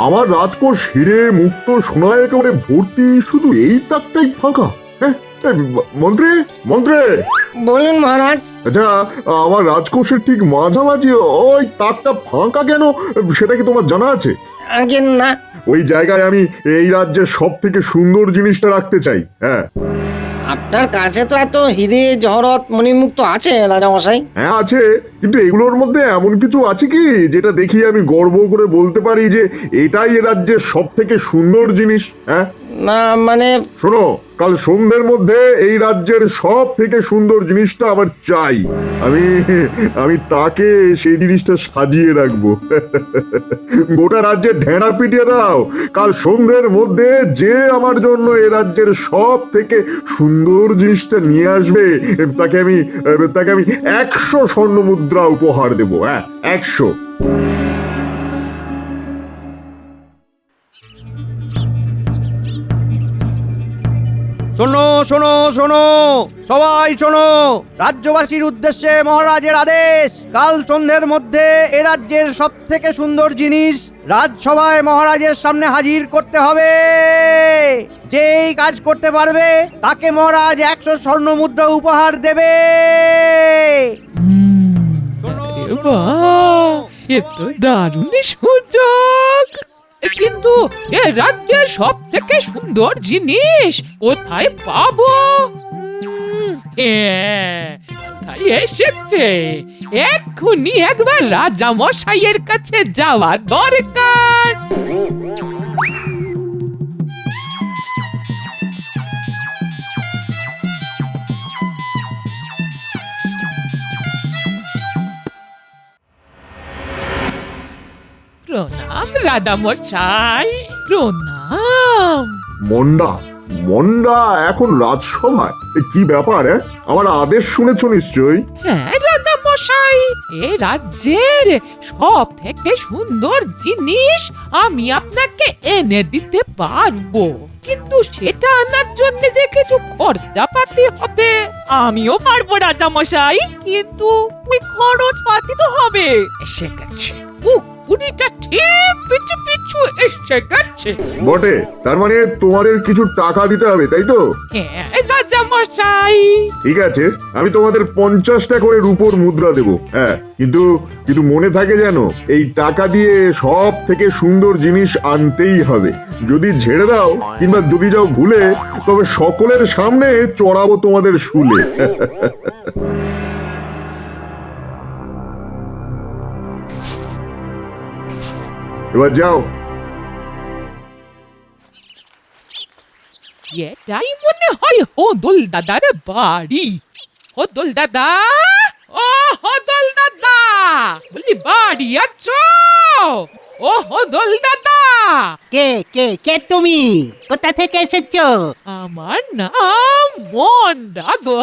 আমার রাজকোষ হিরে মুক্ত সোনায় একেবারে ভর্তি শুধু এই তাকটাই ফাঁকা। হ্যাঁ মন্ত্রী মন্ত্রী! বলুন মহারাজ। আচ্ছা আমার রাজকোষের ঠিক মাঝামাঝি ওই তাকটা ফাঁকা কেন? সেটা কি তোমার জানা আছে? আগে না। ওই জায়গায় আমি এই রাজ্যের সব থেকে সুন্দর জিনিসটা রাখতে চাই। হ্যাঁ। আপনার কাছে তো এত হিরে জহরত মণিমুক্ত আছে রাজামশাই। হ্যাঁ আছে। কিন্তু এগুলোর মধ্যে এমন কিছু আছে কি? যেটা দেখি আমি গর্ব করে বলতে পারি যে এটাই এ রাজ্যের সব থেকে সুন্দর জিনিস হ্যাঁ? না মানে শোনো কাল সন্ধ্যের মধ্যে এই রাজ্যের সব থেকে সুন্দর জিনিসটা আমার চাই। আমি আমি তাকে সেই জিনিসটা সাজিয়ে রাখব। গোটা রাজ্যের ঢেঁড়া পিটিয়ে দাও। কাল সন্ধ্যের মধ্যে যে আমার জন্য এ রাজ্যের সব থেকে সুন্দর জিনিসটা নিয়ে আসবে, তাকে আমি তাকে আমি একশো স্বর্ণ মুদ্রা উপহার দেবো হ্যাঁ একশো। শোনো শোনো শোনো। সবাই শোনো। রাজ্যবাসীর উদ্দেশ্যে মহারাজের আদেশ। কাল সন্ধ্যের মধ্যে এ রাজ্যের সব থেকে সুন্দর জিনিস রাজসভায় মহারাজের সামনে হাজির করতে হবে। যেই কাজ করতে পারবে তাকে মহারাজ একশো স্বর্ণ মুদ্রা উপহার দেবে। দারুণ সুযোগ! কিন্তু এ রাজ্যের সব থেকে সুন্দর জিনিস কোথায় পাবো? তাই এসেছে? এক্ষুনি একবার রাজা মশাইয়ের কাছে যাওয়া দরকার। প্রণাম রাজা মশাই প্রণাম। মন্ডা মন্ডা এখন রাজসভায়। এ কি ব্যাপার হ্যাঁ? আমার আদেশ শুনেছ নিশ্চয়ই? হ্যাঁ রাজা মশাই এ রাজ্যের সব থেকে সুন্দর জিনিস আমি আপনাকে এনে দিতে পারব। কিন্তু সেটা আনার জন্য যে কিছু খরচাপাতি হবে আমিও পারব রাজা মশাই কিন্তু ওই খরচ পাতি তো হবে। এসে গেছে ঠিক পিছু পিছু এসে গেছে। বটে তার মানে তোমাদের কিছু টাকা দিতে হবে তাই তো? হ্যাঁ রাজা মশাই। ঠিক আছে আমি তোমাদের পঞ্চাশটা করে রূপোর মুদ্রা দেব হ্যাঁ কিন্তু কিন্তু মনে থাকে যেন এই টাকা দিয়ে সব থেকে সুন্দর জিনিস আনতেই হবে। যদি ঝেড়ে দাও কিংবা যদি যাও ভুলে তবে সকলের সামনে চড়াবো তোমাদের শুলে। এবার যাও এটাই মনে হয় হদল দাদার বাড়ি হদল দাদা ও হদল দাদা বলি বাড়ি আছো ও হদল দাদা কে কে কে তুমি কোথা থেকে এসেছ আমার নাম মন্ডা গো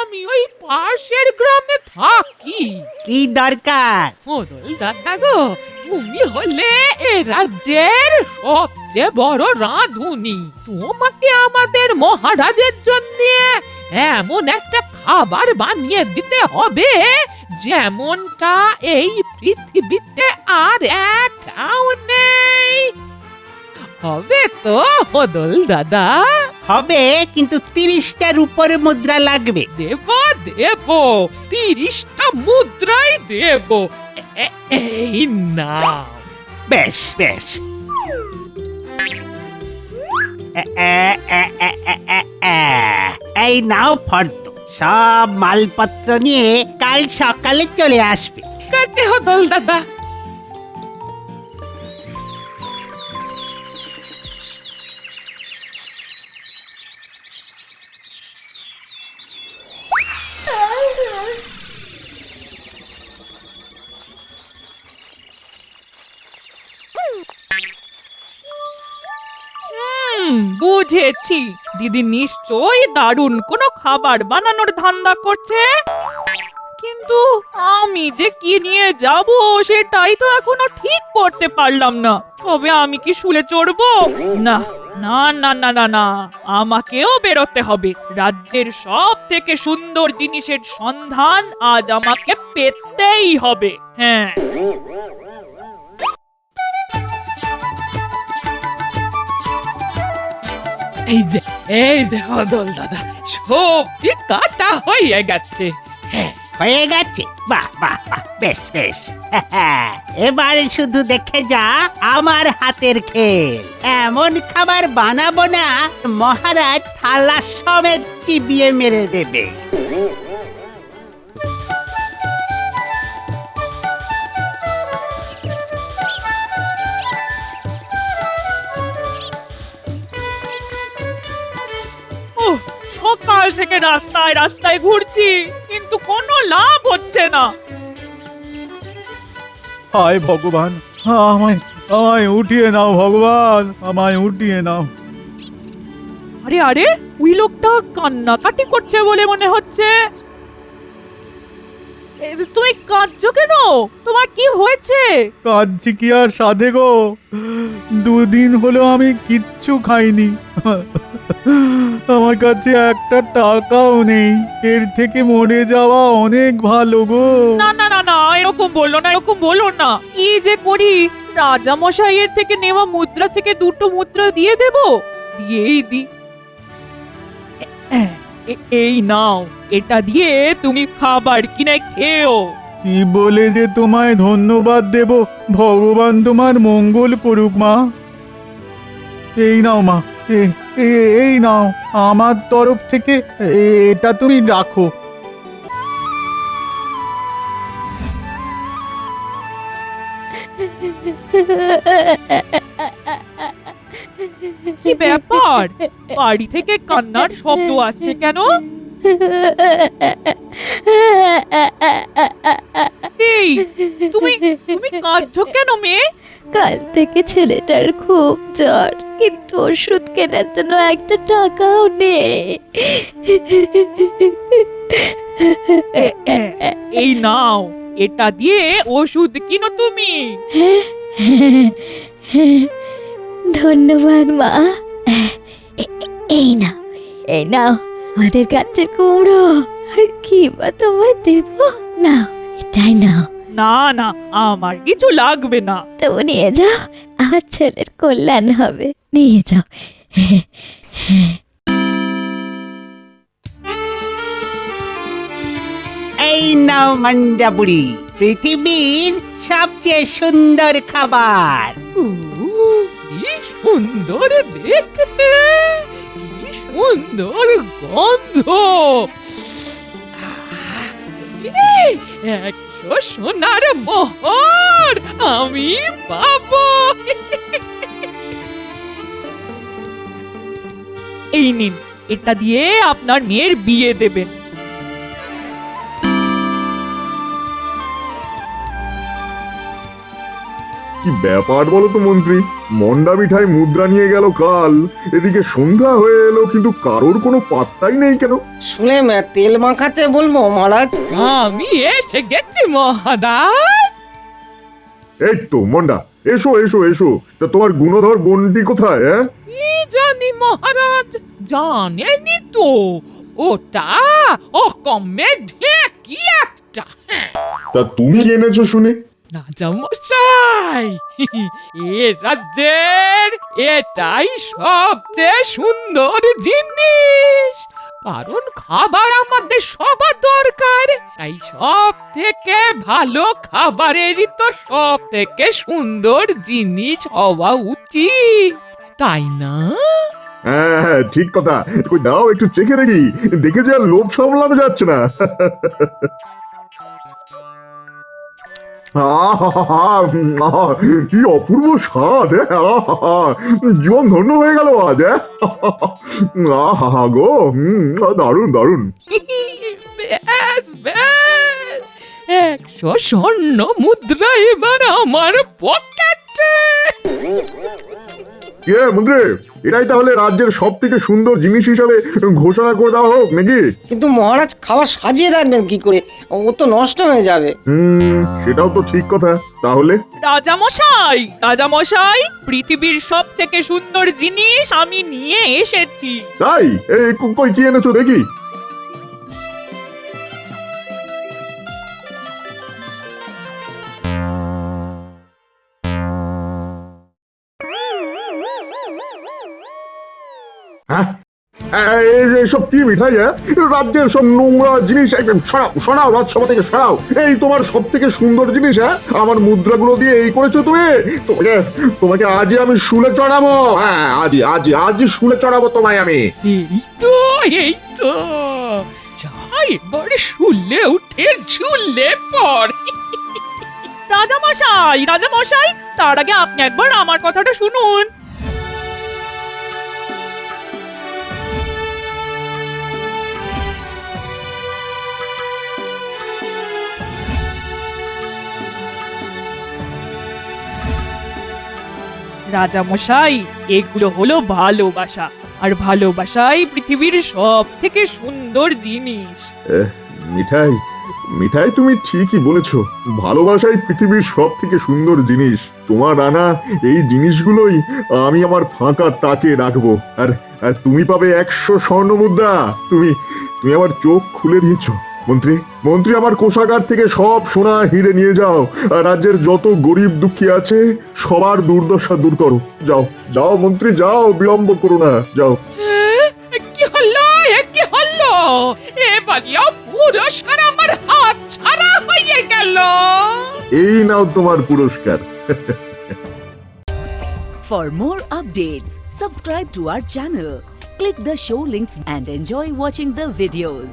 আমি ওই পাশের গ্রামে থাকি। কি দরকার? হদল দাদা গো তুমি হলে এ রাজ্যের সবচেয়ে বড় রাঁধুনি। তোমাকে আমাদের মহারাজের জন্য এমন একটা খাবার বানিয়ে দিতে হবে যেমনটা এই পৃথিবীতে আর একটাও নেই। হবে তো হদল দাদা। হবে কিন্তু তিরিশটার উপরে মুদ্রা লাগবে। দেব দেব তিরিশটা মুদ্রাই দেব। এ- এই না বেশ বেশ। এ, এ, এ, এ, এ, এ, এ। এই নাও ফর্দ। সব মালপত্র নিয়ে কাল সকালে চলে আসবে। কাছে হদল দাদা। বুঝেছি দিদি নিশ্চয়ই দারুণ কোনো খাবার বানানোর ধান্দা করছে। কিন্তু আমি যে কি নিয়ে যাব সেটাই তো এখনও ঠিক করতে পারলাম না। তবে আমি কি শুলে চড়বো? না না না না না না। আমাকেও বেরোতে হবে। রাজ্যের সব থেকে সুন্দর জিনিসের সন্ধান আজ আমাকে পেতেই হবে। হ্যাঁ। এই যে এই যে হদল দাদা, সবজি কাটা হয়ে গেছে। হ্যাঁ হয়ে গেছে। বাহ বাহ বাহ, বেশ বেশ। এবার শুধু দেখে যা আমার হাতের খেল। এমন খাবার বানাবো না, মহারাজ থালা সমেত চিবিয়ে মেরে দেবে। থেকে রাস্তায় রাস্তায় ঘুরছি কিন্তু কোনো লাভ হচ্ছে না। হায় ভগবান আমায় আমায় উঠিয়ে নাও ভগবান আমায় উঠিয়ে নাও। আরে আরে ওই লোকটা কান্নাকাটি করছে বলে মনে হচ্ছে। এ, তুমি কাঁদছো কেন? তোমার কি হয়েছে? কাঁদছি কি আর সাধে গো? দুদিন হলো আমি কিচ্ছু খাইনি। আমার কাছে একটা টাকাও নেই। এর থেকে মরে যাওয়া অনেক ভালো গো। না না না না এরকম বলল না এরকম বলল না। কি যে করি? রাজা মশাইয়ের থেকে নেওয়া মুদ্রা থেকে দুটো মুদ্রা দিয়ে দেব? দিয়েই দি। এই নাও এটা দিয়ে তুমি খাবার কিনে খেও। কি বলে যে তোমায় ধন্যবাদ দেব? ভগবান তোমার মঙ্গল করুক মা। এই নাও মা। এই নাও, আমার তরফ থেকে এটা তুমি রাখো। কি ব্যাপার? বাড়ি থেকে কান্নার শব্দ আসছে কেন? এই তুমি তুমি কাঁদছো কেন মেয়ে? কাল থেকে ছেলেটার খুব জ্বর কিন্তু ওষুধ কেনার জন্য একটা টাকাও নেই। এই নাও এটা দিয়ে ওষুধ কিনো তুমি। ধন্যবাদ মা। এই নাও এই নাও। আমাদের গাছের কুমড়ো আর কি বা তোমায় দেব? না এটাই নাও না না আমার কিছু লাগবে না। তবু নিয়ে যাও আমার ছেলের কল্যাণ হবে। নিয়ে যাও। এই নাও মান্ডা বুড়ি পৃথিবীর সবচেয়ে সুন্দর খাবার। সুন্দর দেখতে। সুন্দর গন্ধ একশো সোনার মোহর আমি পাবো এই নিন এটা দিয়ে আপনার মেয়ের বিয়ে দেবেন। কি ব্যাপার বলো তো মন্ত্রী? মন্ডা মিঠাই মুদ্রা নিয়ে গেল কাল। এদিকে সন্ধ্যা হয়ে এলো কিন্তু কারোর কোনো পাত্তাই নেই কেন? শুনে মা- তেল মাখাতে বলব মহারাজ? আমি এসে গেছি মহারাজ। এই তো মন্ডা এসো এসো এসো। তা তোমার গুণধর গন্ডি কোথায় হ্যাঁ? কি জানি মহারাজ জানেনি তো। ওটা ও কমে ঢেকি একটা হ্যাঁ। তা তুমি এনেছো শুনে? রাজামশাই এ রাজ্যের এটাই সবচেয়ে সুন্দর জিনিস। কারণ খাবার আমাদের সবার দরকার। তাই সব থেকে ভালো খাবারেরই তো সব থেকে সুন্দর জিনিস হওয়া উচিত। তাই না? হ্যাঁ হ্যাঁ ঠিক কথা। কই দাও, একটু চেখে দেখি। দেখে যে আর লোভ সামলানো যাচ্ছে না। কি অপূর্ব স্বাদ হ্যাঁ, জীবন ধন্য হয়ে গেল আজ হ্যাঁ? আহা গো দারুণ দারুণ। ব্যাস ব্যাস। একশো স্বর্ণ মুদ্রা এবার আমার পকেটে। কে মন্ত্রী এটাই তাহলে রাজ্যের সব থেকে সুন্দর জিনিস হিসাবে ঘোষণা করে দেওয়া হোক নাকি? কিন্তু মহারাজ খাবার সাজিয়ে রাখবেন কি করে? ও তো নষ্ট হয়ে যাবে। হুম সেটাও তো ঠিক কথা। তাহলে? রাজা মশাই রাজা মশাই পৃথিবীর সব থেকে সুন্দর জিনিস আমি নিয়ে এসেছি। তাই? এই কুকুর কই কি এনেছো দেখি। এইসব কি মিঠাই হ্যাঁ? রাজ্যের সব নোংরা জিনিস একদম সরাও সরাও রাজসভা থেকে সরাও। এই তোমার সব থেকে সুন্দর জিনিস হ্যাঁ? আমার মুদ্রাগুলো দিয়ে এই করেছ তুমি? তোমাকে তোমাকে আজই আমি শুলে চড়াবো। হ্যাঁ আজই আজই আজই শুলে চড়াবো তোমায় আমি। এই তো এই তো। যা এবার শুলে উঠে ঝুললে পর রাজামশাই রাজামশাই তার আগে আপনি একবার আমার কথাটা শুনুন। রাজামশাই, এগুলো হলো ভালোবাসা। আর ভালোবাসাই পৃথিবীর সব থেকে সুন্দর জিনিস। মিঠাই মিঠাই তুমি ঠিকই বলেছ। ভালোবাসাই পৃথিবীর সব থেকে সুন্দর জিনিস। তোমার আনা এই জিনিসগুলোই আমি আমার ফাঁকা তাকে রাখব। আর আর তুমি পাবে একশো স্বর্ণ মুদ্রা। তুমি তুমি আমার চোখ খুলে দিয়েছ। মন্ত্রী মন্ত্রী আমার কোষাগার থেকে সব সোনা হিরে নিয়ে যাও। রাজ্যের যত গরিব দুঃখী আছে সবার দুর্দশা দূর করো। যাও যাও মন্ত্রী যাও বিলম্ব করো না যাও। কি হলো? কি হলো? এবারেও পুরস্কার আমার হাত ছাড়া হয়ে গেল। এই নাও তোমার পুরস্কার। For more updates, subscribe to our channel, click the show links and enjoy watching the videos.